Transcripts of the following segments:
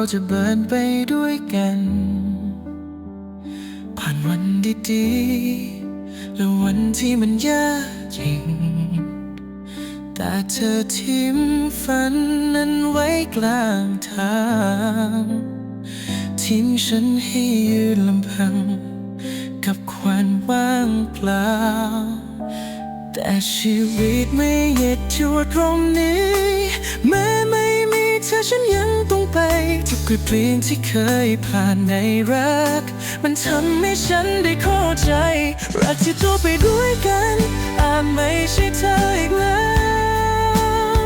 เราจะเบินไปด้วยกัน ผ่านวันดีๆ และวันที่มันยากจริงแต่เธอทิ้มฝันนั้นไว้กลางทาง ทิ้งฉันให้ยืนลำพัง กับความว่างเปล่า แต่ชีวิตไม่หยุดอยู่ตรงนี้ แม้ไม่มีเธอฉันยังต้องไป กกระเปลี่ยนที่เคยผ่านในรัก มันทำให้ฉันได้เข้าใจ รักที่ตัวไปด้วยกันอาจไม่ใช่เธออีกแล้ว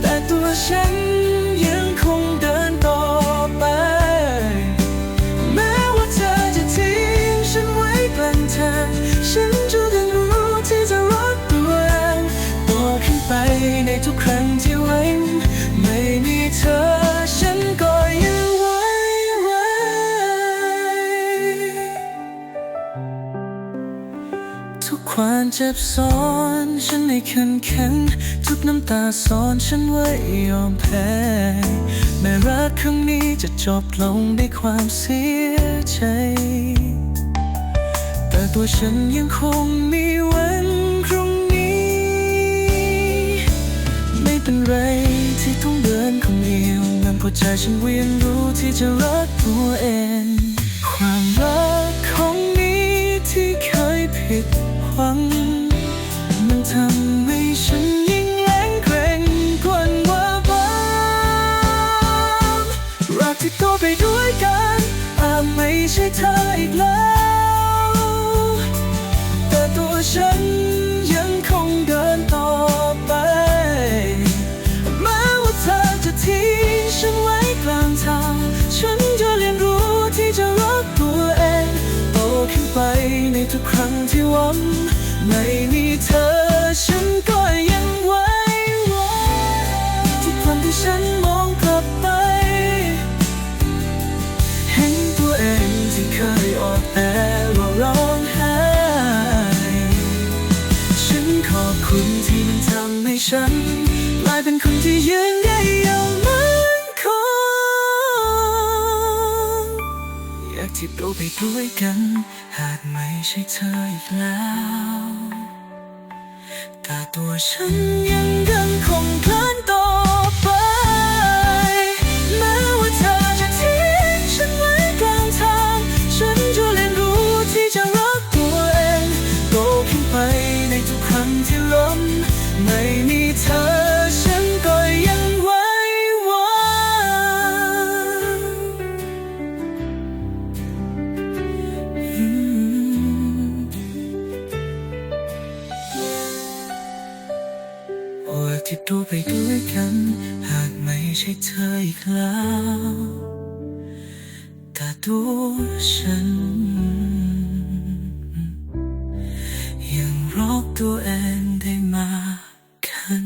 แต่ตัวฉันยังคงเดินต่อไป แม้ว่าเธอจะทิ้งฉันไว้กลางทางฉันจะเรียนรู้ที่จะรักตัวเองโตขึ้นไปในทุกครั้งที่หวังไม่มีเธอ ทุกความเจ็บซ้อนฉันให้เข้มแข็งทุกน้ำตาซ้อนฉันไว้ยอมแพ้แม้รักครั้งนี้จะจบลงด้วยความเสียใจ แต่ตัวฉันยังคงมีวันพรุ่งนี้ ไม่เป็นไรที่ต้องเดินคนเดียวมันเพราะใจฉันเรียนรู้ที่จะรักตัวเอง ความรักของนี้ที่เคยผิด วัง มันทำให้ฉันยิ่งแรงเกรงกวนว่าบ้างรักที่โตไปด้วยกันอาจไม่ใช่เธออีกแล้ว ไม่มีเธอ ฉันก็ยังไว้ไว้ทุกครั้งที่ฉันมองกลับไป เห็นตัวเองที่เคยอ่อนแอว่าร้องไห้ฉันขอบคุณที่มันทำให้ฉันกลายเป็นคนที่ยืนได้ยาง ที่เราไปด้วยกัน หากไม่ใช่เธออีกแล้ว แต่ตัวฉันยัง ที่ดูไปด้วยกัน หากไม่ใช่เธออีกแล้วแต่ตัวฉัน ยังรอกตัวเองได้มากัน